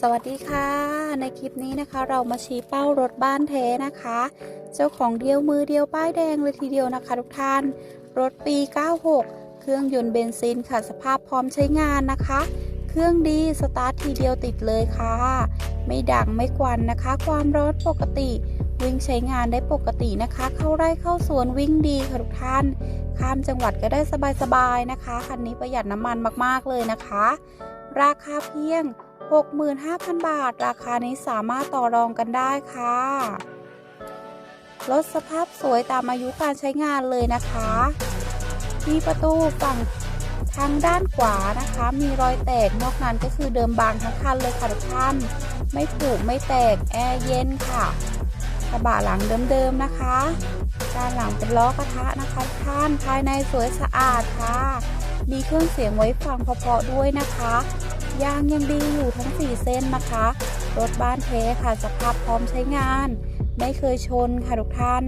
สวัสดีค่ะ ในคลิปนี้นะคะ เรามาชี้เป้ารถบ้านแท้นะคะ เจ้าของเดียวมือเดียวป้ายแดงเลยทีเดียวนะคะ ทุกท่าน รถปี 96 เครื่องยนต์เบนซินค่ะสภาพพร้อมใช้งานนะคะ เครื่องดีสตาร์ททีเดียวติดเลยค่ะ ไม่ดังไม่กวนนะคะ ความร้อนปกติ วิ่งใช้งานได้ปกตินะคะ เข้าไร่เข้าสวนวิ่งดีค่ะทุกท่าน ข้ามจังหวัดก็ได้สบายๆนะคะคันนี้ประหยัดน้ำมันมากๆเลยนะคะ ราคาเพียง 65,000 บาท ราคานี้สามารถต่อรองกันได้ค่ะรถสภาพสวยตามอายุการใช้งานเลยนะคะที่ประตูฝั่งทางด้านขวานะคะ มีรอยแตกนอกนั้นก็คือเดิมบางทั้งคันเลยค่ะทุกท่าน ไม่ผุไม่แตกแอร์เย็นค่ะกระบะหลังเดิมๆนะคะด้านหลังเป็นล้อกระทะนะคะท่านภายในสวยสะอาดค่ะ มีเครื่องเสียงไว้ฟังเพาะๆด้วยนะคะ ยางยังดีอยู่ทั้ง 4 เส้นนะคะ รถบ้านเทค่ะสภาพพร้อมใช้งาน ไม่เคยชนค่ะทุกท่าน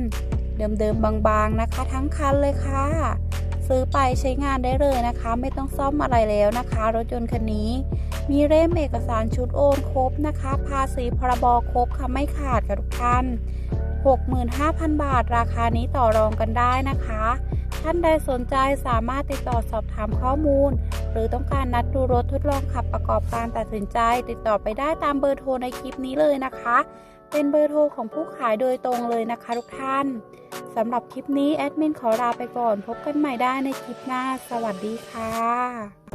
เดิมๆบางๆนะคะ ทั้งคันเลยค่ะ ซื้อไปใช้งานได้เลยนะคะ ไม่ต้องซ่อมอะไรแล้วนะคะ รถยนต์คันนี้ มีเล่มเอกสารชุดโอนครบนะคะ ภาษีพรบครบค่ะไม่ขาดค่ะทุกท่าน 65,000 บาท ราคานี้ต่อรองกันได้นะคะ ท่านใดสนใจสามารถติดต่อสอบถามข้อมูล หรือต้องการนัดดูรถทดลองขับประกอบการตัดสินใจ ติดต่อไปได้ตามเบอร์โทรในคลิปนี้เลยนะคะ เป็นเบอร์โทรของผู้ขายโดยตรงเลยนะคะทุกท่านสำหรับคลิปนี้แอดมินขอลาไปก่อนพบกันใหม่ได้ในคลิปหน้า สวัสดีค่ะ